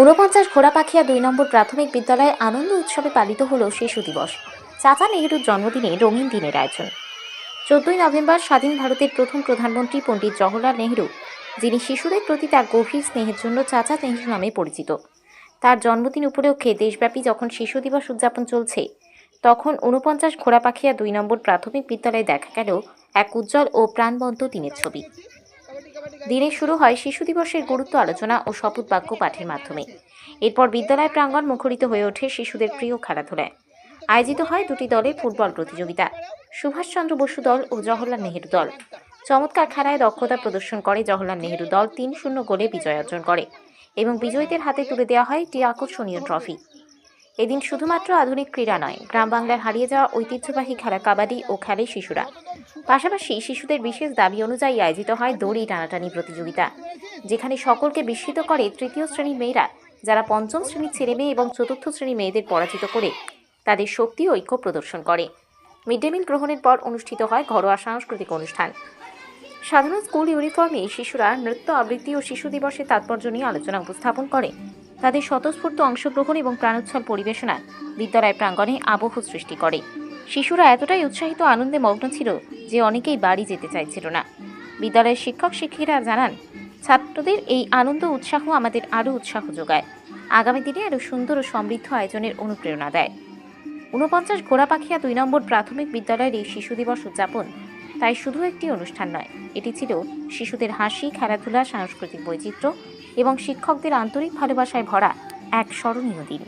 ঊনপঞ্চাশ ঘোড়াপাখিয়া দুই নম্বর প্রাথমিক বিদ্যালয়ে আনন্দ উৎসবে পালিত হল শিশু দিবস। চাচা নেহরুর জন্মদিনে রঙিন দিনের আয়োজন। চোদ্দই নভেম্বর স্বাধীন ভারতের প্রথম প্রধানমন্ত্রী পণ্ডিত জওহরলাল নেহরু, যিনি শিশুদের প্রতি তার গভীর স্নেহের জন্য চাচা নেহরু নামে পরিচিত। তার জন্মদিন উপলক্ষে দেশব্যাপী যখন শিশু দিবস উদযাপন চলছে, তখন ঊনপঞ্চাশ ঘোড়াপাখিয়া দুই নম্বর প্রাথমিক বিদ্যালয়ে দেখা গেল এক উজ্জ্বল ও প্রাণবন্ত দিনের ছবি। দিনে শুরু হয় শিশু দিবসের গুরুত্ব আলোচনা ও শপথ বাক্য পাঠের মাধ্যমে। এরপর বিদ্যালয় প্রাঙ্গণ মুখরিত হয়ে ওঠে শিশুদের প্রিয় খেলাধুলায়। আয়োজিত হয় দুটি দলের ফুটবল প্রতিযোগিতা। সুভাষচন্দ্র বসু দল ও জওহরলাল নেহেরু দল। চমৎকার খেলায় দক্ষতা প্রদর্শন করে জওহরলাল নেহেরু দল তিন শূন্য গোলে বিজয় অর্জন করে এবং বিজয়ীদের হাতে তুলে দেওয়া হয় একটি আকর্ষণীয় ট্রফি। এদিন শুধুমাত্র আধুনিক ক্রীড়া নয় গ্রাম বাংলার হারিয়ে যাওয়া ঐতিহ্যবাহী খেলা কাবাডি ও খেলে শিশুরা। পাশাপাশি শিশুদের বিশেষ দাবি অনুযায়ী আয়োজিত হয় দড়ি টানাটানি প্রতিযোগিতা, যেখানে সকলকে বিস্মিত করে তৃতীয় শ্রেণির মেয়েরা, যারা পঞ্চম শ্রেণির ছেলে মেয়ে এবং চতুর্থ শ্রেণির মেয়েদের পরাজিত করে তাদের শক্তি ঐক্য প্রদর্শন করে। মিড ডে মিল গ্রহণের পর অনুষ্ঠিত হয় ঘরোয়া সাংস্কৃতিক অনুষ্ঠান। সাধারণ স্কুল ইউনিফর্মে শিশুরা নৃত্য, আবৃত্তি ও শিশু দিবসের তাৎপর্য নিয়ে আলোচনা উপস্থাপন করে। তাদের স্বতঃস্ফূর্ত অংশগ্রহণ এবং প্রাণোচ্ছল পরিবেশনা বিদ্যালয় প্রাঙ্গণে আবহ সৃষ্টি করে। শিশুরা এতটাই উৎসাহিত আনন্দে মগ্ন ছিল যে অনেকেই বাড়ি যেতে চাইছিল না। বিদ্যালয়ের শিক্ষক শিক্ষিকা জানান, ছাত্রদের এই আনন্দ উৎসাহ আমাদের আরও উৎসাহ যোগায়। আগামী দিনে আরও সুন্দর ও সমৃদ্ধ আয়োজনের অনুপ্রেরণা দেয়। ঊনপঞ্চাশ ঘোড়াপাখিয়া দুই নম্বর প্রাথমিক বিদ্যালয়ের এই শিশু দিবস উদযাপন তাই শুধু একটি অনুষ্ঠান নয়, এটি ছিল শিশুদের হাসি, খেলাধুলা, সাংস্কৃতিক বৈচিত্র্য এবং শিক্ষকদের আন্তরিক ভালোবাসায় ভরা এক স্মরণীয় দিন।